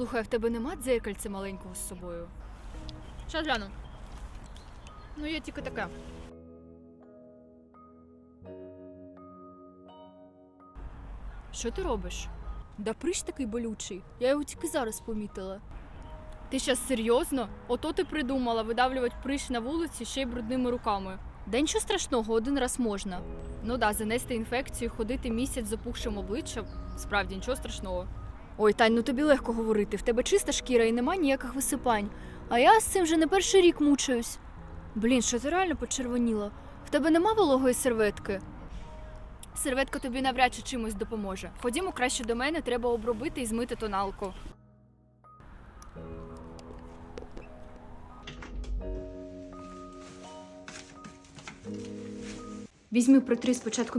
Слухай, в тебе нема дзеркальця маленького з собою? Щас гляну. Ну, є тільки таке. Що ти робиш? Да прищ такий болючий. Я його тільки зараз помітила. Ти щас серйозно? Ото ти придумала видавлювати прищ на вулиці ще й брудними руками. Да нічого страшного, один раз можна. Ну да, занести інфекцію, ходити місяць з опухшим обличчям. Справді нічого страшного. Ой, Тань, ну тобі легко говорити. В тебе чиста шкіра і нема ніяких висипань. А я з цим вже не перший рік мучаюсь. Блін, що ти реально почервоніла? В тебе нема вологої серветки? Серветка тобі навряд чи чимось допоможе. Ходімо краще до мене, треба обробити і змити тоналку. Візьми протри спочатку